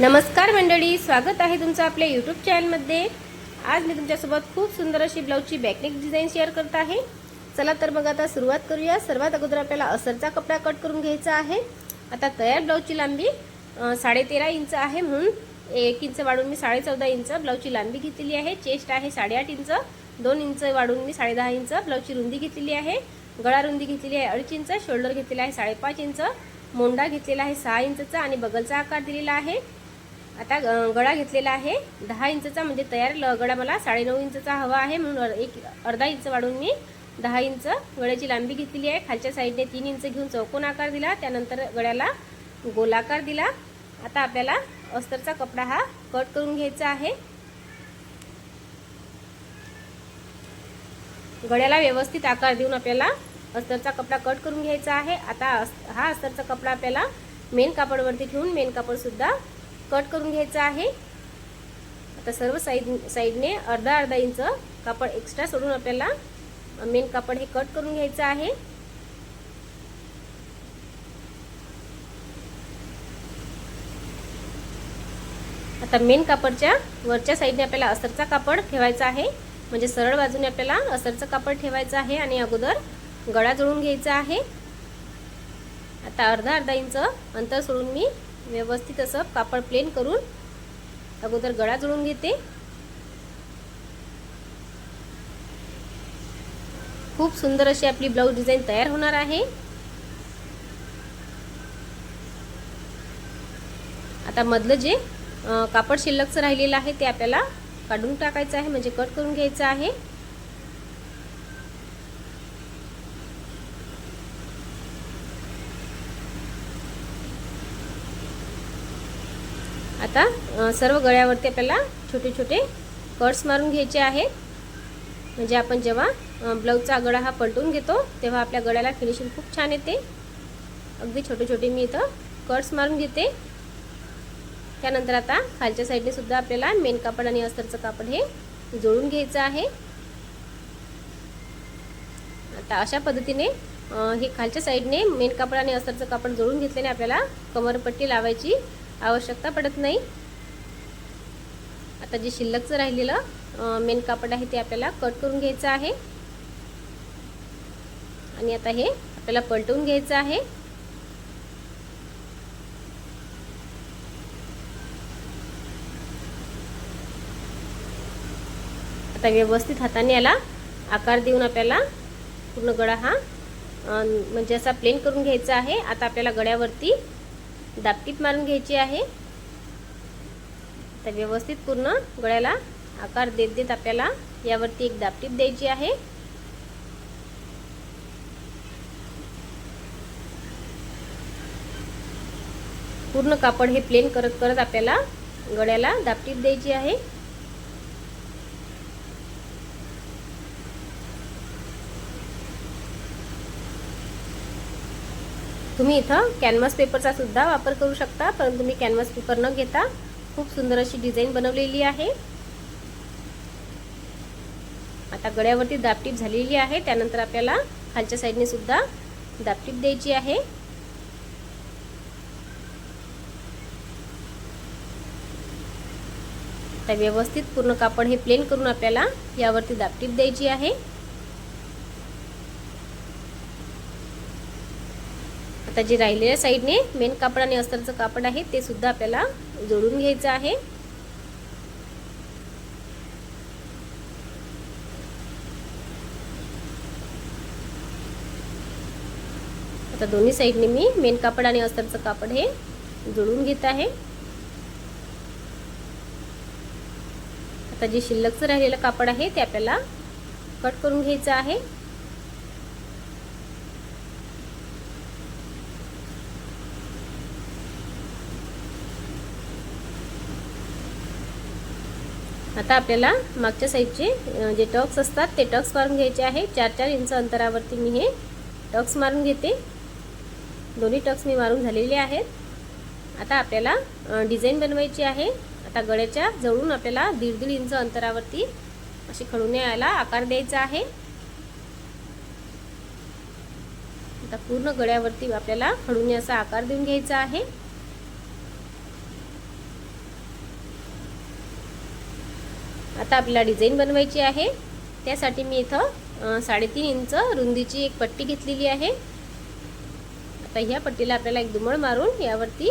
नमस्कार मंडळी स्वागत आहे तुमचं आपल्या यूट्यूब चॅनलमध्ये आज मी तुमच्यासोबत खूप सुंदर अशी ब्लाऊजची बॅकनेक डिझाईन शेअर करत आहे. चला तर मग आता सुरुवात करूया. सर्वात अगोदर आपल्याला असरचा कपडा कट करून घ्यायचा आहे. आता तयार ब्लाऊजची लांबी साडेतेरा इंच आहे म्हणून एक इंच वाढून मी साडे चौदा इंच ब्लाऊजची लांबी घेतलेली आहे. चेस्ट आहे साडेआठ इंच दोन इंच वाढून मी साडेदहा इंच ब्लाऊजची रुंदी घेतलेली आहे. गळा रुंदी घेतलेली आहे अडीच इंच शोल्डर घेतलेला आहे साडेपाच इंच मोंडा घेतलेला आहे सहा इंचचा आणि बगलचा आकार दिलेला आहे. आता गळा घेतलेला आहे. दहा इंचचा म्हणजे तयार ल- गळा मला साडेनऊ इंचचा हवा आहे. म्हणून एक अर्धा इंच वाढून मी दहा इंच गळ्याची लांबी घेतलेली आहे. खालच्या साईडने तीन इंच घेऊन चौकोन आकार दिला. त्यानंतर गळ्याला गोलाकार दिला. आता आपल्याला अस्तरचा कपडा हा कट करून घ्यायचा आहे. गळ्याला व्यवस्थित आकार देऊन आपल्याला अस्तरचा कपडा कट करून घ्यायचा आहे. आता हा अस्तरचा कपडा आपल्याला मेन कापडवरती ठेवून मेन कापडसुद्धा कट करून घ्यायचं आहे. आता सर्व साईड साईडने अर्धा अर्धा इंच कापड एक्स्ट्रा सोडून आपल्याला मेन कापड हे कट करून घ्यायचं आहे. आता मेन कापडच्या वरच्या साईडने आपल्याला असरचा कापड ठेवायचा आहे. म्हणजे सरळ बाजूने आपल्याला असरचं कापड ठेवायचं आहे आणि अगोदर गळा जोडून घ्यायचा आहे. आता अर्धा अर्धा इंच अंतर सोडून मी व्यवस्थित असं कापड प्लेन करून अगोदर गळा जुळून घेते. खूप सुंदर अशी आपली ब्लाऊज डिझाईन तयार होणार आहे. आता मधलं जे कापड शिल्लकचं राहिलेलं आहे ते आपल्याला काढून टाकायचं आहे म्हणजे कट करून घ्यायचं आहे. आता सर्व गळ्यावरती आपल्याला छोटे छोटे कट्स मारून घ्यायचे आहेत. म्हणजे आपण जेव्हा ब्लाऊजचा गळा हा पलटून घेतो तेव्हा आपल्या गळ्याला फिनिशिंग खूप छान येते. अगदी छोटे छोटे मी इथं कट्स मारून घेते. त्यानंतर आता खालच्या साईडने सुद्धा आपल्याला मेन कापड आणि अस्तरचं कापड हे जोडून घ्यायचं आहे. आता अशा पद्धतीने हे खालच्या साईडने मेन कापड आणि अस्तरचं कापड जोडून घेतल्याने आपल्याला कमरपट्टी लावायची आवश्यकता पडत नाही. आता जे शिल्लकचं राहिलेलं मेन कापड आहे ते आपल्याला कट करून घ्यायचं आहे. आणि आता हे आपल्याला पलटवून घ्यायचं आहे. आता व्यवस्थित हाताने याला आकार देऊन आपल्याला पूर्ण गळा हा म्हणजे असा प्लेन करून घ्यायचा आहे. आता आपल्याला गळ्यावरती दापटीप मारून घ्यायची आहे. तर व्यवस्थित पूर्ण गळ्याला आकार देत देत आपल्याला यावरती एक दापटीप द्यायची आहे. पूर्ण कापड हे प्लेन करत करत आपल्याला गळ्याला दापटीप द्यायची आहे. तुम्ही इथं कॅनव्हास पेपरचा सुद्धा वापर करू शकता परंतु मी कॅनव्हास पेपर न घेता खूप सुंदर अशी डिझाईन बनवलेली आहे. आता गळ्यावरती दापटीप झालेली आहे त्यानंतर आपल्याला खालच्या साईडने सुद्धा दापटीप द्यायची आहे. आता व्यवस्थित पूर्ण कापड हे प्लेन करून आपल्याला यावरती दापटीप द्यायची आहे. आता जे राहिलेल्या साईडने. मेन कापड आणि अस्तरचं कापड आहे ते सुद्धा आपल्याला जोडून घ्यायचं आहे. आता दोन्ही साईडने मी मेन कापड आणि अस्तरचं कापड हे जोडून घेत आहे. आता जे शिल्लकचं राहिलेलं कापड आहे ते आपल्याला कट करून घ्यायचं आहे. आता आपल्याला मागच्या साईडचे जे टक्स असतात ते टक्स मारून घ्यायचे आहे. चार चार इंच अंतरावरती मी हे टक्स मारून घेते. दोन्ही टक्स मी मारून झालेले आहेत. आता आपल्याला डिझाईन बनवायची आहे. आता गळ्याच्या जवळून आपल्याला दीड दीड इंच अंतरावरती अशी खडूने यायला आकार द्यायचा आहे. आता पूर्ण गळ्यावरती आपल्याला खडूने असा आकार देऊन घ्यायचा आहे. आता आपल्याला डिझाईन बनवायची आहे. त्यासाठी मी इथं साडेतीन इंच रुंदीची एक पट्टी घेतलेली आहे. आता ह्या पट्टीला आपल्याला एक दुमळ मारून यावरती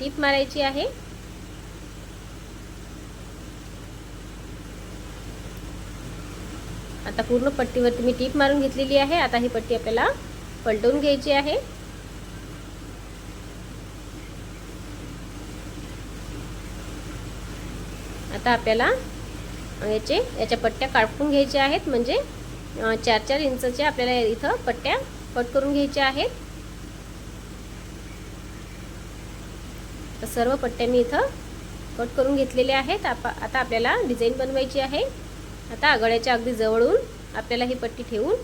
टीप मारायची आहे. आता पूर्ण पट्टीवरती मी टीप मारून घेतलेली आहे. आता ही पट्टी आपल्याला पलटवून घ्यायची आहे. आता आपल्याला याचे याच्या पट्ट्या कापून घ्यायच्या आहेत. म्हणजे चार चार इंचच्या आपल्याला इथं पट्ट्या कट करून घ्यायच्या आहेत. तर सर्व पट्ट्या मी इथं कट करून घेतलेल्या आहेत. आप आता आपल्याला डिझाईन बनवायची आहे. आता गळ्याच्या अगदी जवळून आपल्याला ही पट्टी ठेवून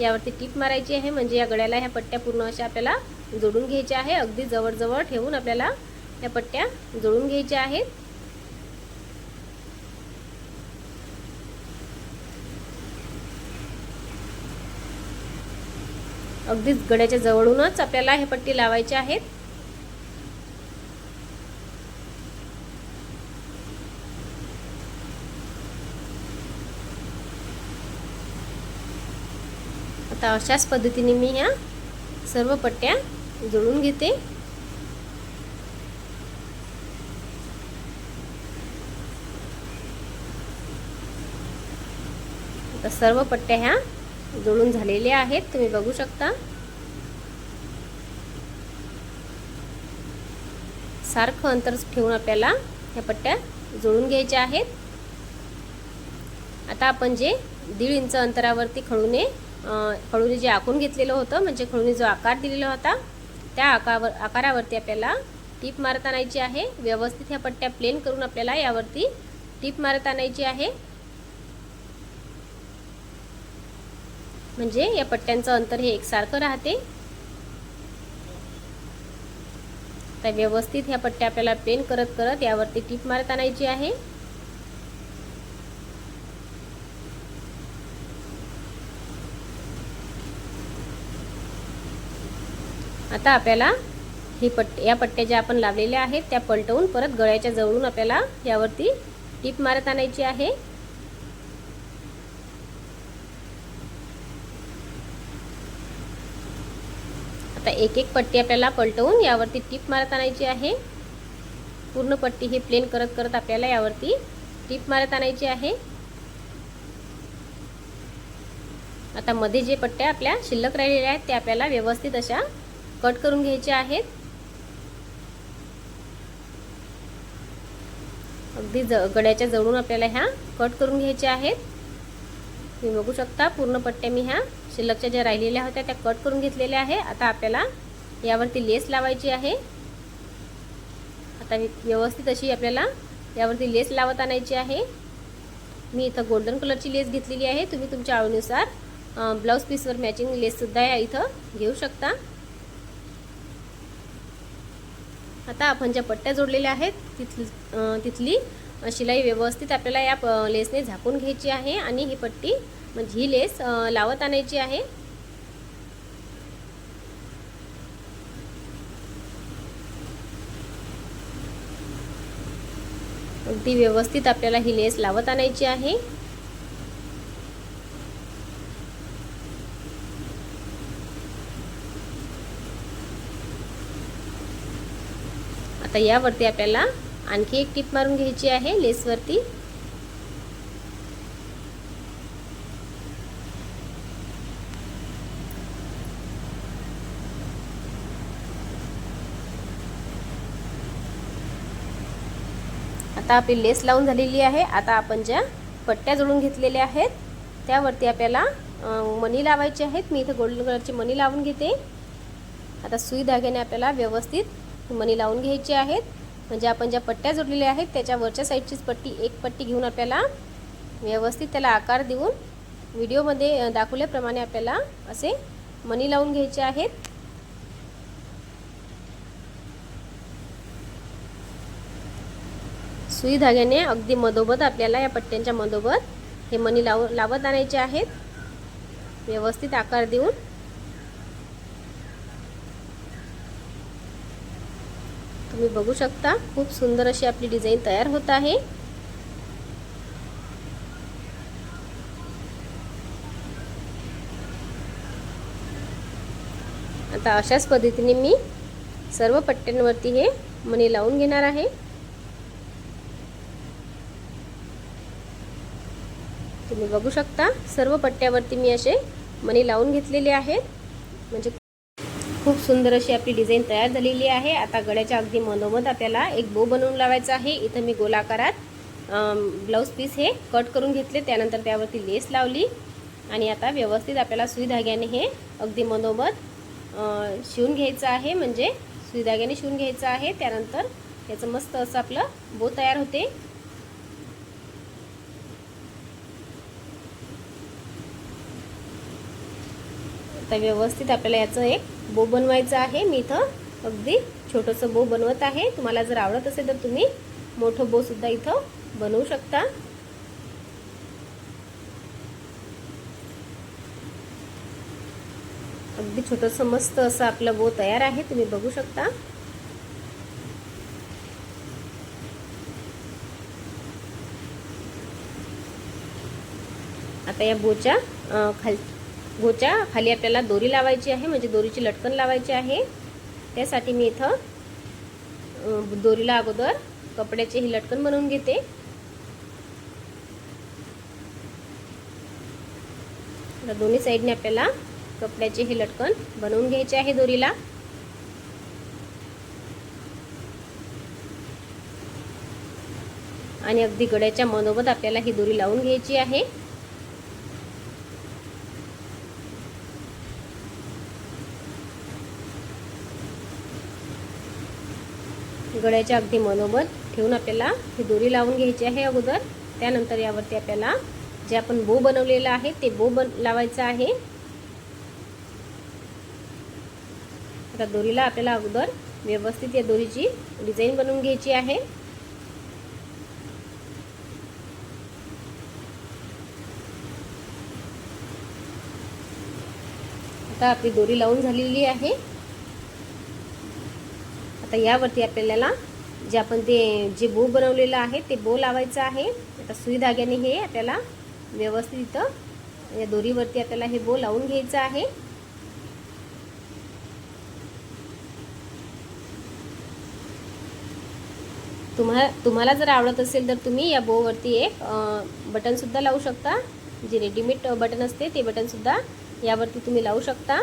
यावरती टीप मारायची आहे. म्हणजे या गळ्याला ह्या पट्ट्या पूर्ण अशा आपल्याला जोडून घ्यायच्या आहे. अगदी जवळजवळ ठेवून आपल्याला या पट्ट्या जोडून घ्यायच्या आहेत. अगदीच गड्याच्या जवळूनच आपल्याला हे पट्टी लावायचे आहेत. आता अशाच पद्धतीने मी ह्या सर्व पट्ट्या जोडून घेते. सर्व पट्ट्या ह्या जुळून झालेले आहेत. तुम्ही बघू शकता. सारखं अंतर ठेवून आपल्याला ह्या पट्ट्या जोडून घ्यायच्या आहेत. आता आपण जे दीड इंच अंतरावरती खळूने खळूने जे आखून घेतलेलं होतं म्हणजे खळूने जो आकार दिलेला होता त्या आकावर आकारावरती आपल्याला टीप मारत आणायची आहे. व्यवस्थित ह्या पट्ट्या प्लेन करून आपल्याला यावरती टीप मारत आणायची आहे. म्हणजे या पट्ट्यांचं अंतर हे एकसारखं राहते. तर व्यवस्थित ह्या पट्ट्या आपल्याला प्लेन करत करत यावरती टीप मारत आणायची आहे. आता आपल्याला ही पट्ट या पट्ट्या ज्या आपण लावलेल्या आहेत त्या पलटवून परत गळ्याच्या जवळून आपल्याला यावरती टीप मारत आणायची आहे. आता एक एक पट्टी आपल्याला पलटवून यावरती टीप मारत आणायची आहे. पूर्ण पट्टी ही प्लेन करत करत आपल्याला यावरती टीप मारत आणायची आहे. आता मध्ये जे पट्ट्या आपल्या शिल्लक राहिलेल्या आहेत त्या आपल्याला व्यवस्थित अशा कट करून घ्यायच्या आहेत. अगदी ज गड्याच्या जवळून आपल्याला ह्या कट करून घ्यायच्या आहेत. तुम्ही बघू शकता पूर्ण पट्ट्या मी ह्या शिल्लकच्या ज्या राहिलेल्या होत्या त्या कट करून घेतलेल्या आहे. आता आपल्याला यावरती लेस लावायची आहे. आता व्यवस्थित अशी आपल्याला यावरती लेस लावत आणायची आहे. मी इथं गोल्डन कलरची लेस घेतलेली आहे. तुम्ही तुमच्या आवडीनुसार ब्लाऊज पीसवर मॅचिंग लेससुद्धा या इथं घेऊ शकता. आता आपण ज्या पट्ट्या जोडलेल्या आहेत तिथली तिथली शिलाई व्यवस्थित आपल्याला या लेसने झाकून घ्यायची आहे आणि ही पट्टी म्हणजे ही लेस लावत आणायची आहे. अगदी व्यवस्थित आपल्याला ही लेस लावत आणायची आहे. आता यावरती आपल्याला आणखी एक टीप मारून घ्यायची आहे लेसवरती. आता आपली लेस लावून झालेली आहे. आता आपण ज्या पट्ट्या जोडून घेतलेल्या आहेत त्यावरती आपल्याला मणी लावायची आहेत. मी इथे गोल्डन कलरची मणी लावून घेते. आता सुई धाग्याने आपल्याला व्यवस्थित मणी लावून घ्यायची आहेत. म्हणजे आपण ज्या पट्ट्या जोडलेल्या आहेत त्याच्या वरच्या साईडचीच पट्टी एक पट्टी घेऊन आपल्याला व्यवस्थित त्याला आकार देऊन व्हिडिओमध्ये दाखवल्याप्रमाणे आपल्याला असे मणी लावून घ्यायचे आहेत. सुई धाग्याने अगदी मधोमध आपल्याला या पट्ट्यांच्या मधोमध हे मणी लाव लावत आणायचे आहेत. व्यवस्थित आकार देऊन तुम्ही बघू शकता. खूप सुंदर अशी आपली डिझाईन तयार होत आहे. आता अशाच पद्धतीने मी सर्व पट्ट्यांवरती हे मणी लावून घेणार आहे. तुम्ही बघू शकता सर्व पट्ट्यावरती मी असे मणी लावून घेतलेले आहेत. म्हणजे खूप सुंदर अशी आपली डिझाईन तयार झालेली आहे. आता गळ्याच्या अगदी मधोमध आपल्याला एक बो बनवून लावायचा आहे. इथं मी गोलाकारात ब्लाऊज पीस हे कट करून घेतले. त्यानंतर त्यावरती लेस लावली आणि आता व्यवस्थित आपल्याला सुई धाग्याने हे अगदी मधोमध शिवून घ्यायचं आहे. म्हणजे सुई धाग्याने शिवून घ्यायचं आहे. त्यानंतर त्याचं मस्त असं आपलं बो तयार होते. आता व्यवस्थित आपल्याला याचं एक बो बनवायचं आहे. मी इथं अगदी छोटंसं बो बनवत आहे. तुम्हाला जर आवडत असेल तर तुम्ही मोठं बो सुद्धा इथं बनवू शकता. अगदी छोटंसं मस्त असं आपलं बो तयार आहे. तुम्ही बघू शकता. आता या बोच्या खाल घोच्या खाली आपल्याला दोरी लावायची आहे म्हणजे दोरीची लटकन लावायची आहे. त्यासाठी मी इथं दोरीला अगोदर कपड्याचे ही लटकन बनवून घेते. दोन्ही साईडने आपल्याला कपड्याचे हे लटकन बनवून घ्यायचे आहे दोरीला. आणि अगदी गड्याच्या मनोबत आपल्याला ही दोरी लावून घ्यायची आहे. गळ्याच्या अगदी मनोबत ठेवून आपल्याला ही दोरी लावून घ्यायची आहे अगोदर. त्यानंतर यावरती आपल्याला जे आपण बो बनवलेलं आहे ते बो बन लावायचं आहे. आता दोरीला आपल्याला अगोदर व्यवस्थित या दोरीची डिझाईन बनवून घ्यायची आहे. आता आपली दोरी लावून झालेली आहे. आता यावरती आपल्याला जे आपण ते जे बो बनवलेलं आहे ते बो लावायचं आहे. आता सुई धाग्याने हे आपल्याला व्यवस्थित इथं या दोरीवरती आपल्याला हे बो लावून घ्यायचं आहे. तुम्हा तुम्हाला जर आवडत असेल तर तुम्ही या बोवरती एक बटनसुद्धा लावू शकता. जे रेडीमेड बटन असते ते बटनसुद्धा यावरती तुम्ही लावू शकता.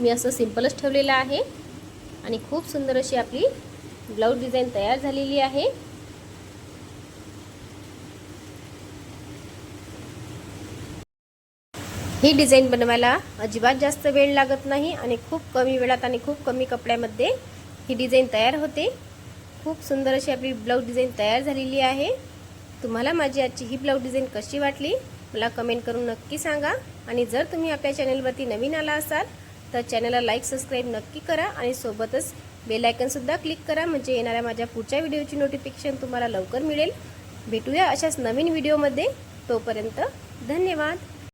मी असं सिम्पलच ठेवलेलं आहे. आणि खूप सुंदर अशी आपली ब्लाऊज डिझाईन तयार झालेली आहे. ही डिझाईन बनवायला अजिबात जास्त वेळ लागत नाही आणि खूप कमी वेळात आणि खूप कमी कपड्यामध्ये ही डिझाईन तयार होते. खूप सुंदर अशी आपली ब्लाऊज डिझाईन तयार झालेली आहे. तुम्हाला माझी आजची ही ब्लाऊज डिझाईन कशी वाटली? मला कमेंट करून नक्की सांगा. आणि जर तुम्ही आपल्या चॅनलवरती नवीन आला असाल तर चॅनलला लाईक सबस्क्राईब नक्की करा आणि सोबतच बेलायकनसुद्धा क्लिक करा. म्हणजे येणाऱ्या माझ्या पुढच्या व्हिडिओची नोटिफिकेशन तुम्हाला लवकर मिळेल. भेटूया अशाच नवीन व्हिडिओमध्ये तोपर्यंत धन्यवाद.